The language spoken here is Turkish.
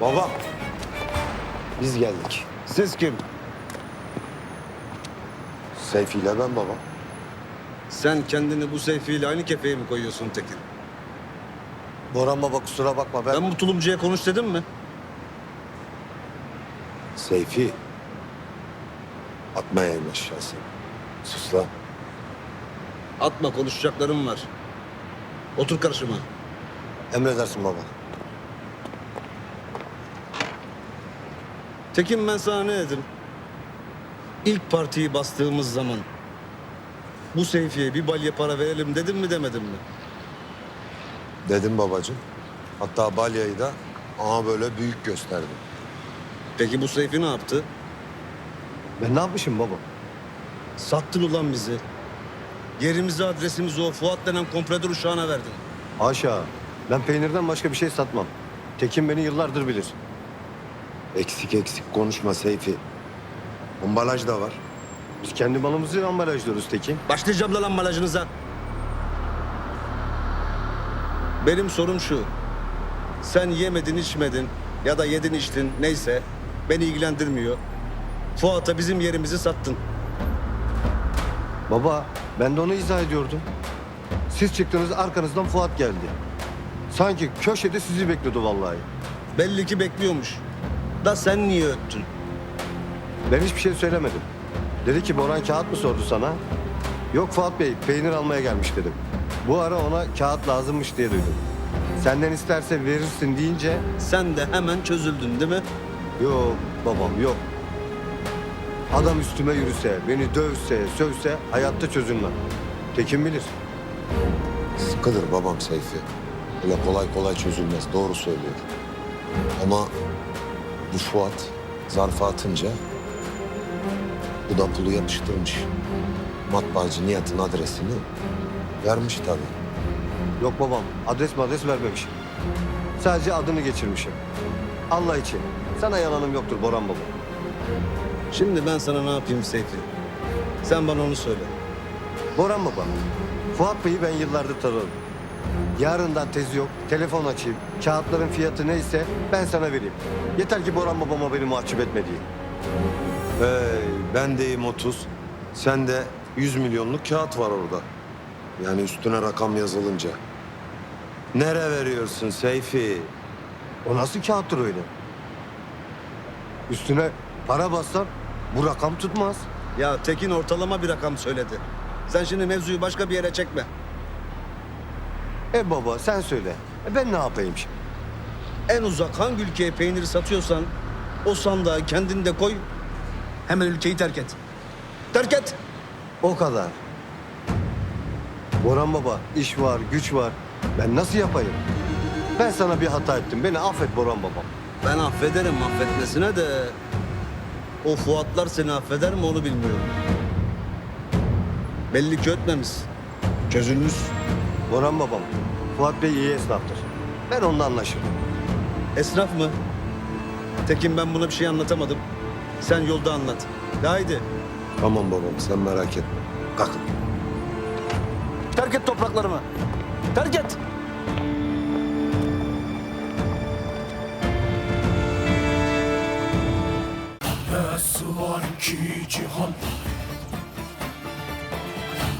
Baba. Biz geldik. Siz kim? Seyfi ile ben baba. Sen kendini bu Seyfi'yle aynı kefeye mi koyuyorsun Tekin? Boran baba kusura bakma ben... Ben bu tulumcuya konuş dedim mi? Seyfi. Atma yayın aşağısı. Sus lan. Atma konuşacaklarım var. Otur karşıma. Emredersin baba. Tekin ben sana ne dedim? İlk partiyi bastığımız zaman bu Seyfi'ye bir balya para verelim dedim mi demedim mi? Dedim babacığım. Hatta balyayı da ama böyle büyük gösterdim. Peki bu Seyfi ne yaptı? Ben ne yapmışım baba? Sattın ulan bizi. Yerimizi adresimizi o Fuat denen komprador uşağına verdin. Haşa. Ben peynirden başka bir şey satmam. Tekin beni yıllardır bilir. Eksik eksik konuşma Seyfi. Ambalaj da var. Biz kendi malımızı ambalajlıyoruz Tekin. Başlayacağım lan ambalajınıza. Benim sorum şu. Sen yemedin içmedin ya da yedin içtin neyse beni ilgilendirmiyor. Fuat'a bizim yerimizi sattın. Baba ben de onu izah ediyordum. Siz çıktınız arkanızdan Fuat geldi. Sanki köşede sizi bekliyordu vallahi. Belli ki bekliyormuş. Da sen niye öttün? Ben hiçbir şey söylemedim. Dedi ki Boran kağıt mı sordu sana? Yok Fuat Bey peynir almaya gelmiş dedim. Bu ara ona kağıt lazımmış diye duydum. Senden isterse verirsin deyince Sen de hemen çözüldün değil mi? yok babam yok. Adam üstüme yürüse, beni dövse, sövse hayatta çözülmem. Tekin bilir. Sıkıdır babam Seyfi. Öyle kolay kolay çözülmez. Doğru söylüyor. Ama bu Fuat zarfa atınca bu da pulu yapıştırmış. Matbaacı Nihat'ın adresini vermiş tabii. Yok babam adres adres vermemişim. Sadece adını geçirmişim. Allah için. Sana yalanım yoktur Boran baba. Şimdi ben sana ne yapayım Seyfi? Sen bana onu söyle. Boran baba. Fuat Bey'i ben yıllardır tanırım. Yarından tezi yok. Telefon açayım. Kağıtların fiyatı neyse ben sana vereyim. Yeter ki Boran babama beni mahcup etme diye. Hey, ben deyim 30. Sen de 100 milyonluk kağıt var orada. Yani üstüne rakam yazılınca. Nere veriyorsun Seyfi? O nasıl kağıttır öyle? Üstüne para bassan bu rakam tutmaz. Ya Tekin ortalama bir rakam söyledi. Sen şimdi mevzuyu başka bir yere çekme. E baba sen söyle. E ben ne yapayım şimdi? En uzak hangi ülkeye peyniri satıyorsan o sandığa kendini de koy. Hemen ülkeyi terk et. Terk et. O kadar. Boran baba iş var, güç var. Ben nasıl yapayım? Ben sana bir hata ettim. Beni affet Boran babam. Ben affederim affetmesine de o Fuatlar seni affeder mi onu bilmiyorum. Belli ki ötmemiş. Çözülmüş. Boran babam, Fuat Bey iyi esnaftır. Ben onunla anlaşırım. Esnaf mı? Tekin ben buna bir şey anlatamadım. Sen yolda anlat. De haydi. Tamam babam sen merak etme. Kalkın. Terk et topraklarımı. Terk et. Nasıl var ki cihan